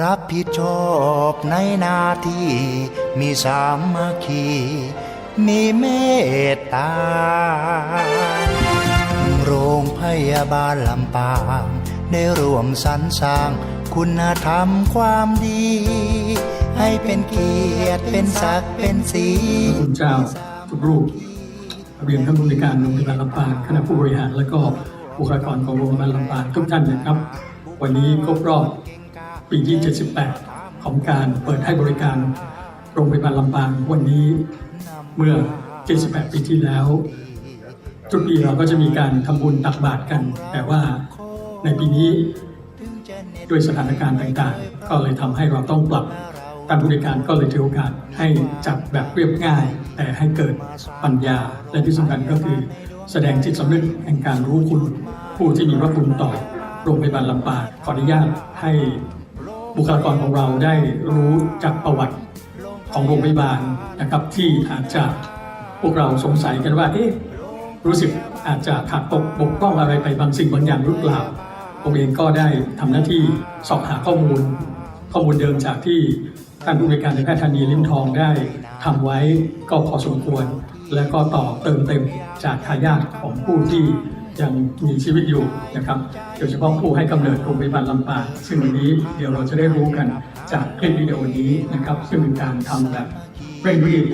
รับผิดชอบในนาที่มีสามัคคี มีเมตตา โรงพยาบาลลำปางได้รวมสรรสร้างคุณธรรมความดี ให้เป็นเกียรติเป็นศักดิ์เป็นศรีคุณเจ้าทุกรูปเรียนท่านผู้ในการโรงพยาบาลลำปางคณะผู้บริหารและก็บุคลากรของโรงพยาบาลลำปางทุกท่านนะครับ วันนี้ครบรอบ ปีที่ 78 ของการเปิดให้บริการโรงพยาบาลลำปางวันนี้เมื่อ 78 ปีที่แล้ว ทุกปีเราก็จะมีการทำบุญตักบาตรกัน แต่ว่าในปีนี้ด้วยสถานการณ์ต่างๆ ก็เลยทำให้เราต้องปรับการบริการก็เลยถือโอกาสให้จัดแบบเรียบง่าย แต่ให้เกิดปัญญา และที่สำคัญก็คือ แสดงจิตสำนึกแห่งการรู้คุณ ผู้ที่มีพระคุณต่อโรงพยาบาลลำปางขออนุญาตให้ บุคลากรของเราได้รู้จักประวัติของโรงพยาบาลนะครับที่อาจจะพวกเราสงสัยกันว่าเอ๊ะรู้สึกอาจจะขาดตกบกพร่องอะไรไปบางสิ่งบางอย่างหรือเปล่าผมเองก็ได้ทำหน้าที่สอบหาข้อมูล ข้อมูลเดิมจากที่ท่านผู้บริการในแพทย์ธานีลิมทองได้ทำไว้ก็พอสมควร และก็ต่อเติมเต็มจากทายาทของผู้ที่ ยังมีชีวิตอยู่นะครับโดยเฉพาะผู้ให้กำเนิดโรงพยาบาลลำปางซึ่งวันนี้เดี๋ยวเราจะได้รู้กันจากคลิปวิดีโอนี้นะครับ ซึ่งเป็นการทำแบบเร่งรีบ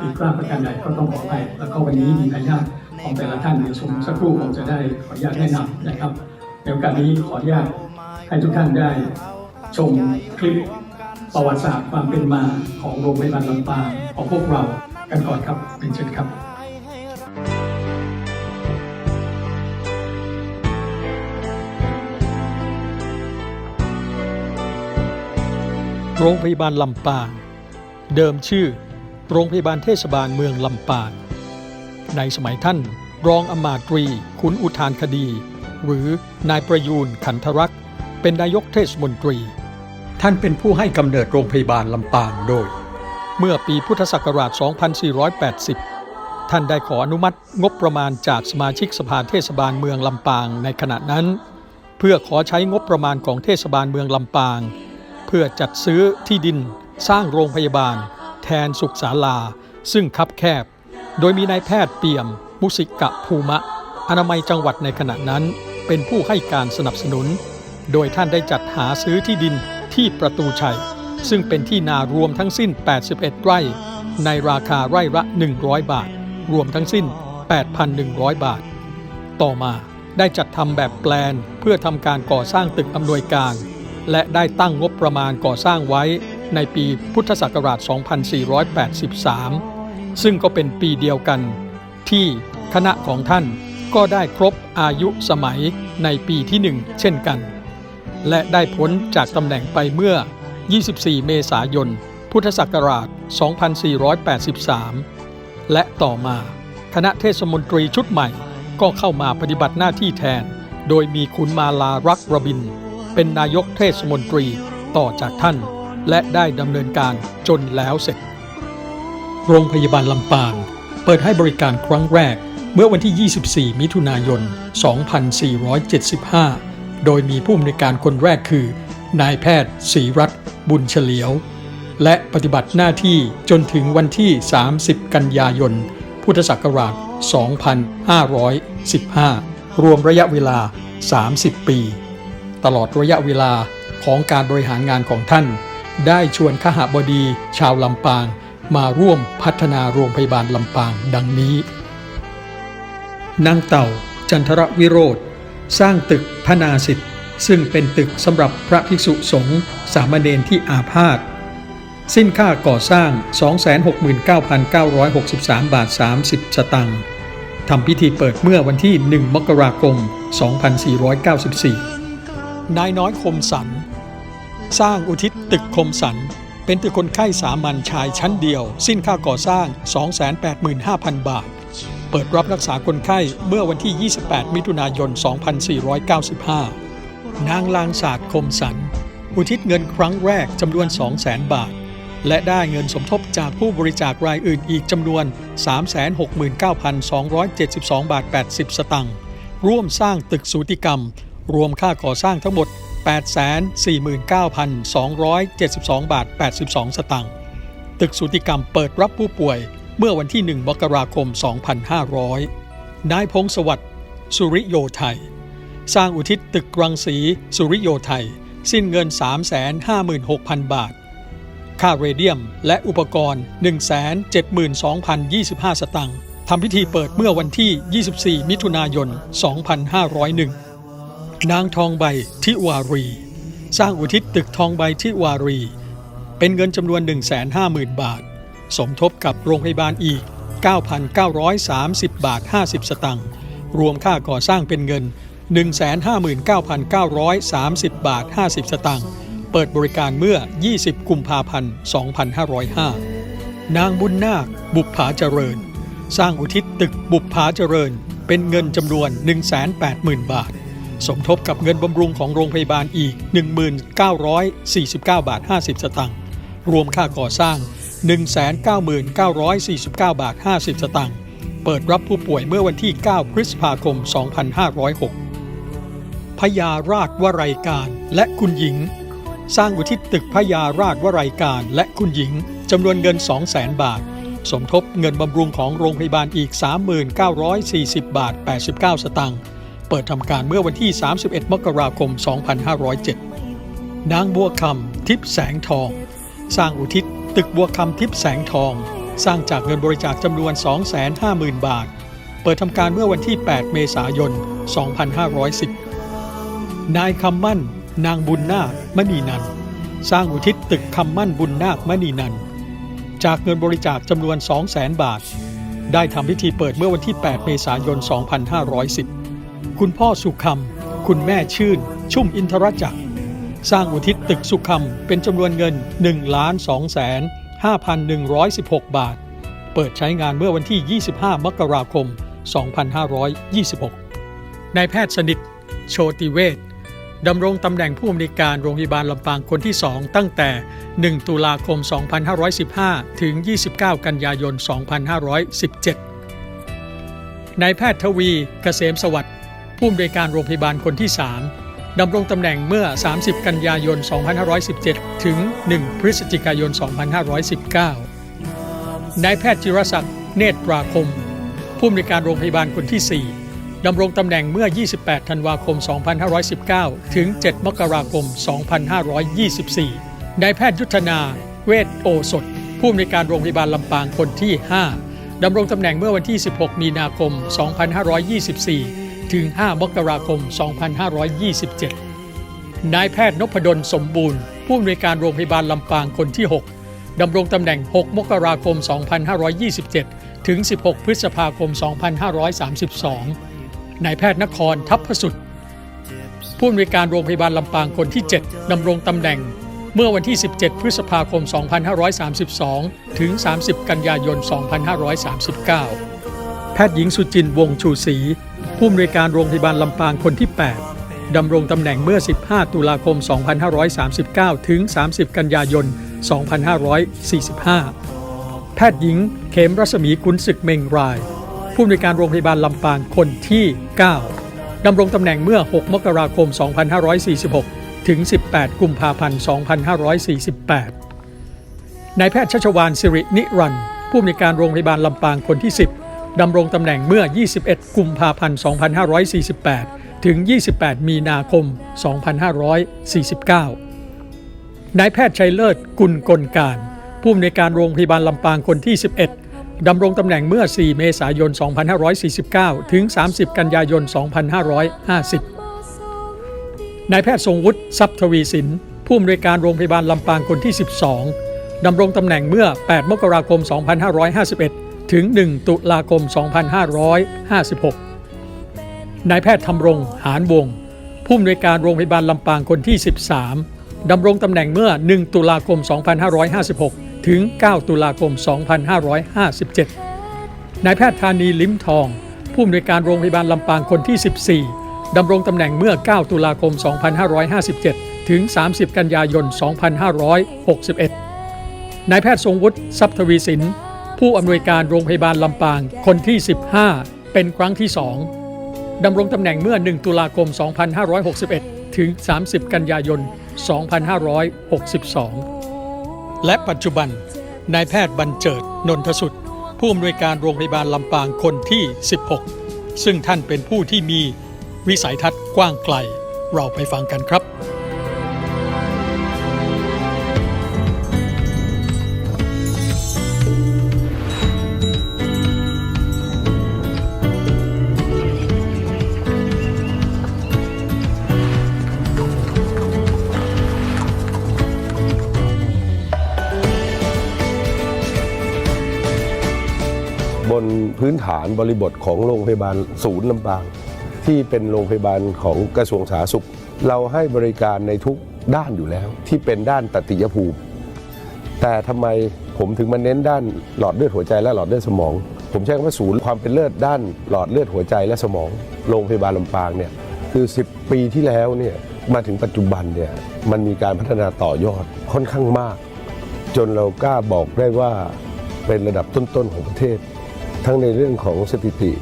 ปิดพลาประการใดก็ต้องขออภัยแล้วก็วันนี้มีทายาทของแต่ละท่านเดี๋ยวชมสักครู่ผมจะได้ขออนุญาตแนะนำนะครับในโอกาสนี้ขออนุญาตให้ทุกท่านได้ชมคลิปประวัติศาสตร์ความเป็นมาของโรงพยาบาลลำปางของพวกเรากันก่อนครับเป็นเช่นครับ โรงพยาบาลลำปาง เดิมชื่อ โรงพยาบาลเทศบาลเมืองลำปาง ในสมัยท่านรองอมาตรีขุนอุทานคดี หรือนายประยูนขันธรักษ์เป็นนายกเทศมนตรี ท่านเป็นผู้ให้กำเนิดโรงพยาบาลลำปางโดย เมื่อปีพุทธศักราช 2480 ท่านได้ขออนุมัติงบประมาณจากสมาชิกสภาเทศบาลเมืองลำปางในขณะนั้น เพื่อขอใช้งบประมาณของเทศบาลเมืองลำปาง เพื่อจัดซื้อที่ดินสร้างโรงพยาบาล แทนสุขศาลา ซึ่งคับแคบ โดยมีนายแพทย์เปี่ยม มุสิกะภูมะ อนามัยจังหวัดในขณะนั้น เป็นผู้ให้การสนับสนุน โดยท่านได้จัดหาซื้อที่ดินที่ประตูชัย ซึ่งเป็นที่นารวมทั้งสิ้น 81 ไร่ ในราคาไร่ละ 100 บาท รวมทั้งสิ้น 8,100 บาท ต่อมาได้จัดทำแบบแปลนเพื่อทำการก่อสร้างตึกอำนวยการ และได้ตั้งงบประมาณก่อสร้างไว้ในปีพุทธศักราช 2483 ซึ่งก็เป็นปีเดียวกัน ที่คณะของท่านก็ได้ครบอายุสมัยในปีที่หนึ่งเช่นกัน และได้พ้นจากตำแหน่งไปเมื่อ 24 เมษายน พุทธศักราช 2483 และต่อมาคณะเทศมนตรีชุดใหม่ก็เข้ามาปฏิบัติหน้าที่แทน โดยมีคุณมาลารักระบิน เป็นนายกเทศมนตรีต่อจากท่าน และได้ดำเนินการจนแล้วเสร็จ โรงพยาบาลลำปาง เปิดให้บริการครั้งแรกเมื่อวันที่ 24 มิถุนายน 2475 โดยมีผู้อำนวยการคนแรกคือ นายแพทย์ศรีรัตน์บุญเฉลียว และปฏิบัติหน้าที่จนถึงวันที่ 30 กันยายน พุทธศักราช 2515 รวมระยะเวลา 30 ปี ตลอดระยะเวลาของการบริหารงานของท่าน ได้ชวนขหบดีชาวลำปาง มาร่วมพัฒนาโรงพยาบาลลำปางดังนี้นางเต่า จันทรวิโรธสร้างตึกพนาสิทธิ์ซึ่งเป็นตึกสำหรับพระภิกษุสงฆ์สามเณรที่อาพาธสิ้นค่าก่อสร้าง 269,963 บาท 30 สตังค์ทำพิธีเปิดเมื่อวันที่ 1 มกราคม 2494 นายน้อยคมสัน สร้างอุทิศตึกคมสัน เป็นตึกคนไข้สามัญชายชั้นเดียว สิ้นค่าก่อสร้าง 285,000 บาท เปิดรับรักษาคนไข้เมื่อวันที่ 28 มิถุนายน 2495 นางลางศาสตร์คมสัน อุทิศเงินครั้งแรกจำนวน 200,000 บาท และได้เงินสมทบจากผู้บริจาครายอื่นอีกจำนวน 369,272 บาท 80 สตังค์ร่วมสร้างตึกสูติกรรม รวมค่าก่อสร้างทั้งหมด 849,272 บาท 82 สตางค์ ตึกสูติกรรมเปิดรับผู้ป่วยเมื่อวันที่ 1 มกราคม 2500 นายพงศวัสดิ์สุริโยไทย สร้างอุทิศตึกรังสีสุริโยไทย สิ้นเงิน 356,000 บาท ค่าเรเดียมและอุปกรณ์ 172,025 สตังค์ทำพิธีเปิดเมื่อวันที่ 24 มิถุนายน 2501 นางทองใบทิวารี สร้างอุทิศตึกทองใบทิวารี เป็นเงินจำนวน 150,000 บาท สมทบกับโรงพยาบาลอีก 9,930 บาท 50 สตังค์รวมค่าก่อสร้างเป็นเงิน 159,930 บาท 50 สตังค์เปิดบริการเมื่อ 20 กุมภาพันธ์ 2505 นางบุญนาค บุปผาเจริญ สร้างอุทิศตึกบุปผาเจริญ เป็นเงินจำนวน 180,000 บาท สมทบกับเงินบำรุงของโรงพยาบาลอีก 1949 บาท 50 สตางค์รวมค่าก่อสร้าง 199,949 บาท 50 สตางค์เปิดรับผู้ป่วยเมื่อวันที่ 9 พฤษภาคม 2506พญาราชวรัยการและคุณหญิง สร้างอุทิศตึกพญาราชวรัยการและคุณหญิงจำนวนเงิน 200,000 บาท สมทบเงินบำรุงของโรงพยาบาลอีก 3940 บาท 89 สตางค์ เปิดทำการเมื่อวันที่ 31 มกราคม 2507 นางบัวคำทิพย์แสงทอง สร้างอุทิศ ตึกบัวคำทิพย์แสงทอง สร้างจากเงินบริจาคจำนวน 250,000 บาท เปิดทำการเมื่อวันที่ 8 เมษายน 2510 นายคำมั่น นางบุญนาคมณีนัน สร้างอุทิศตึกคำมั่นบุญนาคมณีนัน จากเงินบริจาคจำนวน 200,000 บาท ได้ทำพิธีเปิดเมื่อวันที่ 8 เมษายน 2510 คุณพ่อสุขำคุณแม่ชื่น ชุ่มอินทรจักร สร้างอุทิศตึกสุขำเป็นจำนวนเงิน1ล้าน2แสน5,116 บาท เปิดใช้งานเมื่อวันที่ 25 มกราคม 2526 นายแพทย์สนิท โชติเวชดำรงตำแหน่งผู้อำนวยการโรงพยาบาลลำปางคนที่ 2 ตั้งแต่ 1 ตุลาคม 2515 ถึง 29 กันยายน 2517 นายแพทย์ทวี เกษมสวัสดิ์ ผู้อำนวยการโรงพยาบาลคนที่ 3ดำรงตำแหน่งเมื่อ 30 กันยายน 2517 ถึง 1 พฤศจิกายน 2519 นายแพทย์จิรศักดิ์เนตรปราคม ผู้อำนวยการโรงพยาบาลคนที่ 4ดำรงตำแหน่งเมื่อ 28 ธันวาคม 2519 ถึง 7 มกราคม 2524นายแพทย์ยุทธนา เวชโอสถ ผู้อำนวยการโรงพยาบาลลำปางคนที่ 5 ดำรงตำแหน่งเมื่อวันที่ 16 มีนาคม 2524 ถึง 5 มกราคม 2527 นายแพทย์นพดลสมบูรณ์ ผู้อำนวยการโรงพยาบาลลำปางคนที่ 6 ดำรงตำแหน่ง 6 มกราคม 2527 ถึง 16 พฤษภาคม 2532 นายแพทย์นครทัพพสุดผู้อำนวยการโรงพยาบาลลำปางคนที่ 7 ดำรงตำแหน่งเมื่อวันที่ 17 พฤษภาคม 2532 ถึง 30 กันยายน 2539 แพทย์หญิงสุจินวงชูศรี ผู้อำนวยการโรงพยาบาลลำปางคนที่ 8 ดำรงตำแหน่งเมื่อ 15 ตุลาคม 2539 ถึง 30 กันยายน 2545 แพทย์หญิงเขมรัศมีกุลศึกเมงราย ผู้อำนวยการโรงพยาบาลลำปางคนที่ 9 ดำรงตำแหน่งเมื่อ 6 มกราคม 2546 ถึง 18 กุมภาพันธ์ 2548 นายแพทย์ชัชวานสิรินิรันดร์ผู้อำนวยการโรงพยาบาลลำปางคนที่ 10 ดำรงตำแหน่งเมื่อ 21 กุมภาพันธ์ 2548 ถึง 28 มีนาคม 2549 นายแพทย์ชัยเลิศกุลกลการ ผู้อำนวยการโรงพยาบาลลำปางคนที่ 11 ดำรงตำแหน่งเมื่อ 4 เมษายน 2549 ถึง 30 กันยายน 2550 นายแพทย์ทรงวุฒิทรัพย์ทวีสิน ผู้อำนวยการโรงพยาบาลลำปางคนที่ 12ดำรงตำแหน่งเมื่อ 8 มกราคม 2551 ถึง 1 ตุลาคม 2556 นายแพทย์ธำรงหานวง ผู้อำนวยการโรงพยาบาลลำปางคนที่ 13 ดำรงตำแหน่งเมื่อ 1 ตุลาคม 2556 ถึง 9 ตุลาคม 2557 นายแพทย์ธานีลิ้มทอง ผู้อำนวยการโรงพยาบาลลำปางคนที่ 14 ดำรงตำแหน่งเมื่อ 9 ตุลาคม 2557 ถึง 30 กันยายน 2561 นายแพทย์ทรงวุฒิทรัพย์ทวีสิน ผู้อำนวยการโรงพยาบาลลำปาง คนที่ 15 เป็นครั้งที่ 2ดำรงตำแหน่งเมื่อ 1 ตุลาคม 2561 ถึง 30 กันยายน 2562 และปัจจุบันนายแพทย์บรรเจิด นนทสุด ผู้อำนวยการโรงพยาบาลลำปางคนที่ 16 ซึ่งท่านเป็นผู้ที่มีวิสัยทัศน์กว้างไกล เราไปฟังกันครับบ พื้นฐานบริบทของโรงพยาบาลศูนย์ลำปาง ที่เป็นโรงพยาบาลของกระทรวงสาธารณสุข เราให้บริการในทุกด้านอยู่แล้ว ที่เป็นด้านตติยภูมิ แต่ทำไมผมถึงมาเน้นด้านหลอดเลือดหัวใจและหลอดเลือดสมอง ผมใช้คำว่าศูนย์ความเป็นเลิศด้านหลอดเลือดหัวใจและสมองโรงพยาบาลลำปางเนี่ยคือ 10 ปีที่แล้วเนี่ยมาถึงปัจจุบันเนี่ยมันมีการพัฒนาต่อยอดค่อนข้างมาก จนเรากล้าบอกได้ว่าเป็นระดับต้นๆของประเทศ ทั้งในเรื่องของสถิติ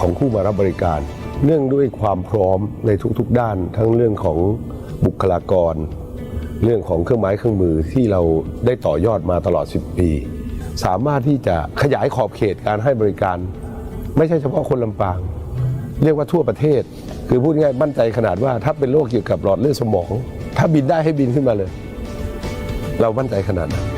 ของผู้มารับบริการ เนื่องด้วยความพร้อมในทุกๆด้าน ทั้งเรื่องของบุคลากร เรื่องของเครื่องไม้เครื่องมือที่เราได้ต่อยอดมาตลอด 10 ปี สามารถที่จะขยายขอบเขตการให้บริการ ไม่ใช่เฉพาะคนลำปาง เรียกว่าทั่วประเทศ คือพูดง่ายมั่นใจขนาดว่าถ้าเป็นโรคเกี่ยวกับหลอดเลือดสมอง ถ้าบินได้ให้บินขึ้นมาเลย เรามั่นใจขนาดนั้น